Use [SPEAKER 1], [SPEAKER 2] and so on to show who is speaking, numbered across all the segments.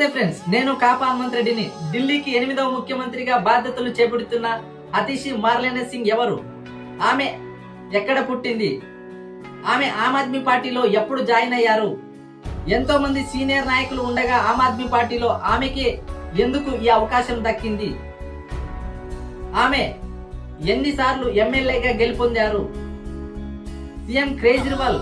[SPEAKER 1] నమస్తే ఫ్రెండ్స్ నేను కాపా హనుమంత్ రెడ్డిని. ఢిల్లీకి ఎనిమిదవ ముఖ్యమంత్రిగా బాధ్యతలు చేపడుతున్న అతిషి మార్లేనే సింగ్ ఎవరు? ఆమె ఎక్కడ పుట్టింది? ఆమె ఆమ్ ఆద్మీ పార్టీలో ఎప్పుడు జాయిన్ అయ్యారు? ఎంతో మంది సీనియర్ నాయకులు ఉండగా ఆమ్ ఆద్మీ పార్టీలో ఆమెకి ఎందుకు ఈ అవకాశం దక్కింది? ఆమె ఎన్నిసార్లు ఎమ్మెల్యేగా గెలుపొందారు? సీఎం కేజ్రీవాల్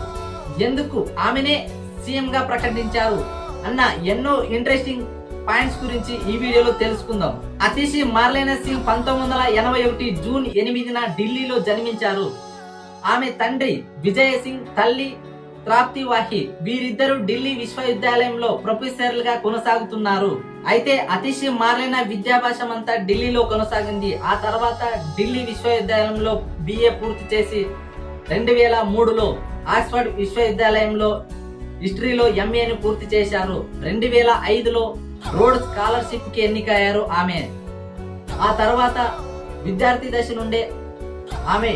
[SPEAKER 1] ఎందుకు ఆమెనే సీఎంగా ప్రకటించారు? అన్న ఎన్నో ఇంట్రెస్టింగ్ పాయింట్స్ గురించి ఈ వీడియోలో తెలుసుకుందాం. అతిషి మార్లేన సింగ్ పంతొమ్మిది వందల ఎనభై ఒకటి జూన్ ఎనిమిదిన ఢిల్లీలో జన్మించారు. ఆమె తండ్రి విజయ సింగ్ తల్లి త్రాప్తి వాహి వీరిద్దరూ ఢిల్లీ విశ్వవిద్యాలయంలో ప్రొఫెసర్లుగా కొనసాగుతున్నారు. అయితే అతిషి మార్లేన విద్యాభ్యాసం అంతా ఢిల్లీలో కొనసాగింది. ఆ తర్వాత ఢిల్లీ విశ్వవిద్యాలయంలో బిఏ పూర్తి చేసి రెండు వేల మూడులో ఆక్స్ఫర్డ్ విశ్వవిద్యాలయంలో హిస్టరీలో ఎంఏను పూర్తి చేశారు. రెండు వేల ఐదులో రోడ్ స్కాలర్షిప్కి ఎన్నికయ్యారు ఆమె. ఆ తర్వాత విద్యార్థి దశ నుండే ఆమె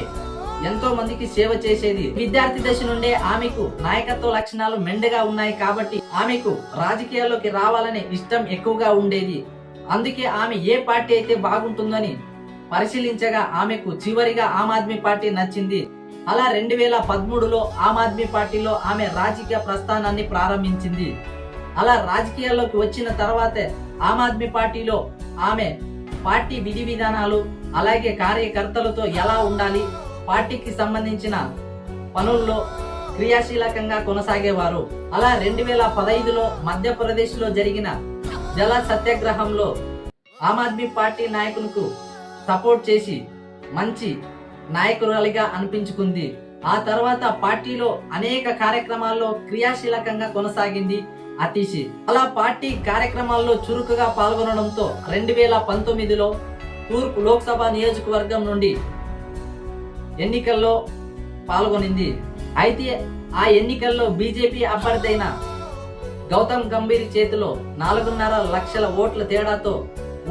[SPEAKER 1] ఎంతో మందికి సేవ చేసేది. విద్యార్థి దశ నుండే ఆమెకు నాయకత్వ లక్షణాలు మెండుగా ఉన్నాయి కాబట్టి ఆమెకు రాజకీయాల్లోకి రావాలనే ఇష్టం ఎక్కువగా ఉండేది. అందుకే ఆమె ఏ పార్టీ అయితే బాగుంటుందని పరిశీలించగా ఆమెకు చివరిగా ఆమ్ ఆద్మీ పార్టీ నచ్చింది. అలా రెండు వేల పదమూడులో ఆమ్ ఆద్మీ పార్టీలో ఆమె రాజకీయ ప్రస్థానాన్ని ప్రారంభించింది. అలా రాజకీయాల్లోకి వచ్చిన తర్వాతే ఆమ్ ఆద్మీ పార్టీలో ఆమె పార్టీ విధి విధానాలు అలాగే కార్యకర్తలతో ఎలా ఉండాలి పార్టీకి సంబంధించిన పనుల్లో క్రియాశీలకంగా కొనసాగేవారు. అలా రెండు వేల పదైదులో మధ్యప్రదేశ్లో జరిగిన జల సత్యాగ్రహంలో ఆమ్ ఆద్మీ పార్టీ నాయకులకు సపోర్ట్ చేసి మంచి నాయకురాలిగా అనిపించుకుంది. ఆ తర్వాత పార్టీలో అనేక కార్యక్రమాల్లో క్రియాశీలకంగా కొనసాగింది అతీషి. అలా పార్టీ కార్యక్రమాల్లో చురుకుగా పాల్గొనడంతో రెండు వేల పంతొమ్మిదిలో తూర్పు లోక్సభ నియోజకవర్గం నుండి ఎన్నికల్లో పాల్గొనింది. అయితే ఆ ఎన్నికల్లో బీజేపీ అభ్యర్థి అయిన గౌతమ్ గంభీర్ చేతిలో నాలుగున్నర లక్షల ఓట్ల తేడాతో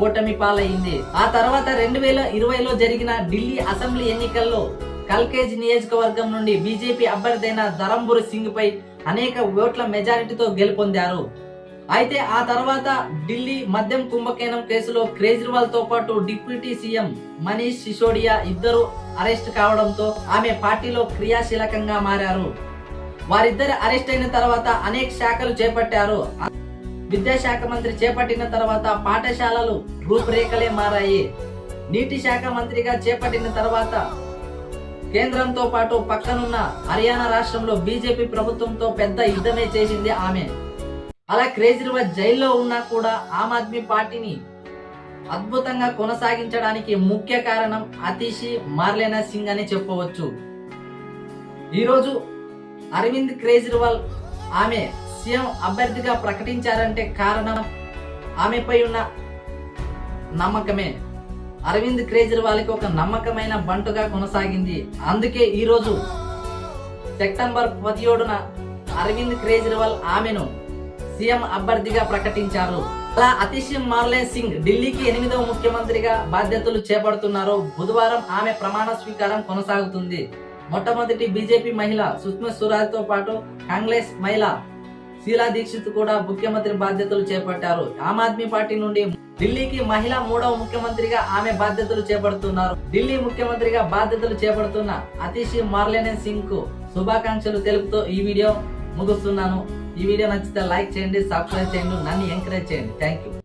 [SPEAKER 1] ఓటమి పాలయ్యింది ఆ తర్వాత రెండు వేల ఇరవైలో జరిగిన ఢిల్లీ అసెంబ్లీ ఎన్నికల్లో కల్కేజ్ నియోజకవర్గం నుండి బీజేపీ అభ్యర్థైన ధరంబుర్ సింగ్ పై అనేక ఓట్ల మెజారిటీతో గెలుపొందారు. అయితే ఆ తర్వాత ఢిల్లీ మద్యం కుంభకేణం కేసులో కేజ్రీవాల్తో పాటు డిప్యూటీ సీఎం మనీష్ సిసోడియా ఇద్దరు అరెస్ట్ కావడంతో ఆమె పార్టీలో క్రియాశీలకంగా మారారు. వారిద్దరు అరెస్ట్ అయిన తర్వాత అనేక శాఖలు చేపట్టారు. విద్యాశాఖ మంత్రి చేపట్టిన తర్వాత పాఠశాలలు రూపురేఖలే మారాయి. నీటి శాఖ మంత్రిగా చేపట్టిన తర్వాత కేంద్రంతో పాటు పక్కనున్న హర్యానా రాష్ట్రంలో బీజేపీ ప్రభుత్వంతో పెద్ద యుద్ధమే చేసింది ఆమె. అలా కేజ్రీవాల్ జైల్లో ఉన్నా కూడా ఆమ్ ఆద్మీ పార్టీని అద్భుతంగా కొనసాగించడానికి ముఖ్య కారణం అతీషి మార్లేనా సింగ్ అని చెప్పవచ్చు. ఈరోజు అరవింద్ కేజ్రీవాల్ ఆమె సీఎం అభ్యర్థిగా ప్రకటించారంటే కారణం ఆమెపై ఉన్న నమ్మకమే. అరవింద్ కేజ్రీవాల్కి ఒక నమ్మకమైన బంటుగా కొనసాగింది. అందుకే ఈరోజు సెప్టెంబర్ పదిహేడున అరవింద్ కేజ్రీవాల్ ఆమెను సీఎం అభ్యర్థిగా ప్రకటించారు. అలా అతిశయం మార్లే సింగ్ ఢిల్లీకి ఎనిమిదవ ముఖ్యమంత్రిగా బాధ్యతలు చేపడుతున్నారు బుధవారం ఆమె ప్రమాణ స్వీకారం కొనసాగుతుంది. మొట్టమొదటి బీజేపీ మహిళ సుష్మా స్వరాజ్తో పాటు కాంగ్రెస్ మహిళ శీలా దీక్షిత్ కూడా ముఖ్యమంత్రి బాధ్యతలు చేపట్టారు. ఆమ్ ఆద్మీ పార్టీ నుండి ఢిల్లీకి మహిళా మూడవ ముఖ్యమంత్రిగా ఆమె బాధ్యతలు చేపడుతున్నారు. ఢిల్లీ ముఖ్యమంత్రిగా బాధ్యతలు చేపడుతున్న అతిషి మార్లెనే సింగ్కు శుభాకాంక్షలు తెలుపుతూ ఈ వీడియో ముగుస్తున్నాను. ఈ వీడియో నచ్చితే లైక్ చేయండి సబ్స్క్రైబ్ చేయండి నన్ను ఎంకరేజ్ చేయండి. Thank you